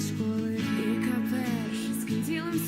школи і кафеш з ким ділим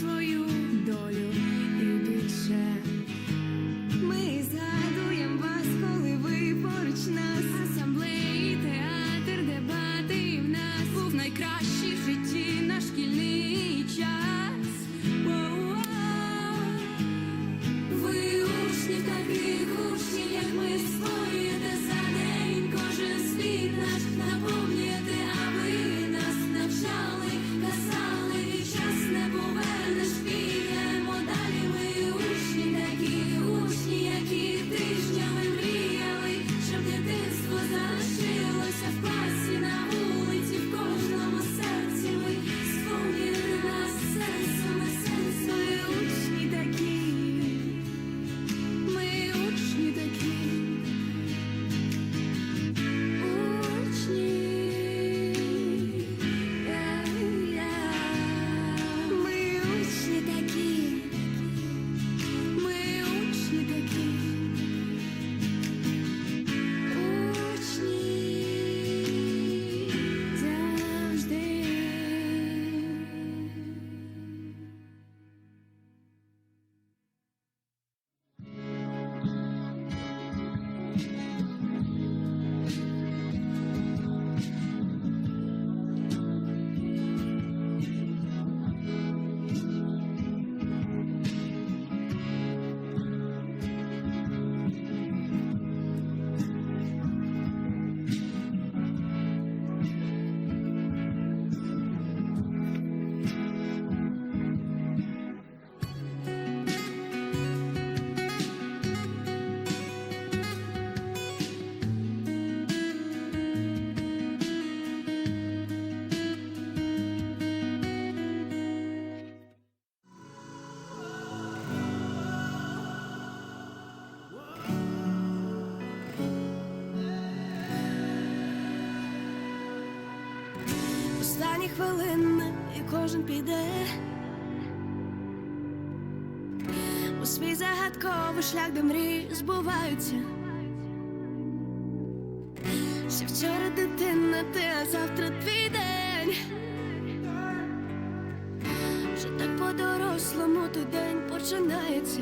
Останні хвилини і кожен піде у свій загадковий шлях, де мрії збуваються. Ще вчора дитина, ти, а завтра твій день. Вже так по-дорослому той день починається.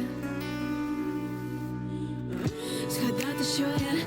Згадати, що є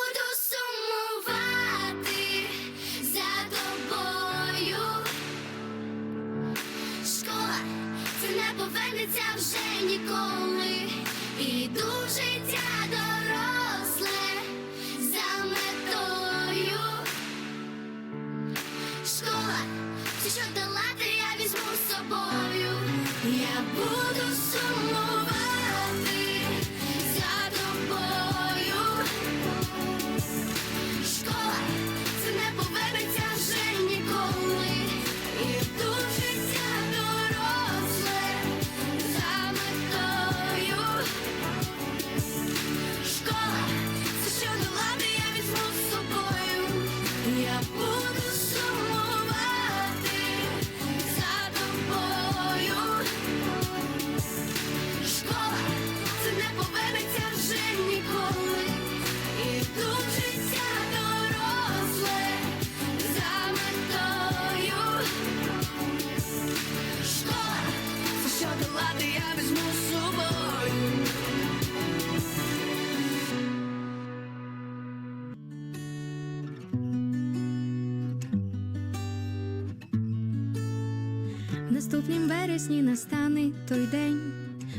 наступнім вересні настане той день.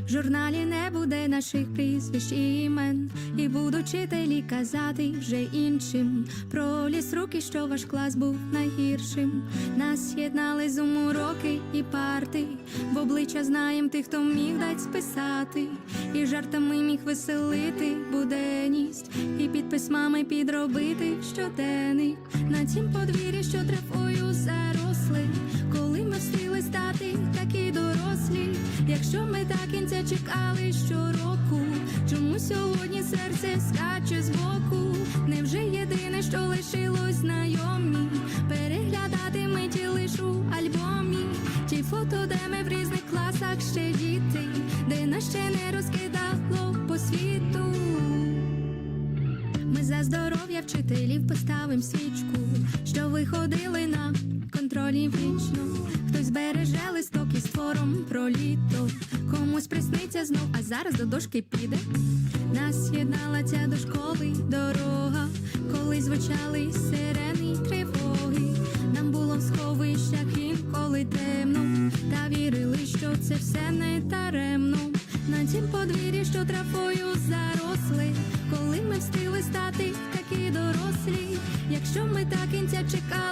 В журналі не буде наших прізвищ і імен, і будуть вчителі казати вже іншим. Про ліс руки, що ваш клас був найгіршим. Нас єднали зум уроки і парти. В обличчя знаєм тих, хто міг дать списати, і жартами міг веселити буденність, і під письмами підробити щоденник. На тім подвір'ї, що травою заросли, Якщо ми так кінця чекали щороку, чому сьогодні серце скаче збоку? Невже єдине, що лишилось знайомі? Переглядати миті лиш у альбомі, ті фото, де ми в різних класах ще діти, де нас ще не розкидало по світу. Ми за здоров'я вчителів поставим свічку, що виходили на контролі вічно. Хтось береже листок із твором про літо, комусь присниться знов, а зараз до дошки піде. Нас єднала ця до школи дорога, коли звучали сирени й тривоги. Нам було в сховищах інколи темно, та вірили, що це все не таремно. На тім подвір'ї, що травою заросли, коли ми встигли стати такі дорослі. Якщо ми так кінця чекали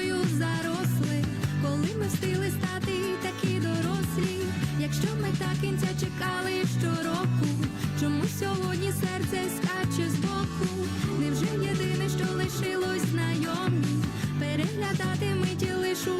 що ми так кінця чекали щороку, чому сьогодні серце скаче з боку, невже єдине, що лишилось знайомі, переглядати миті лишу.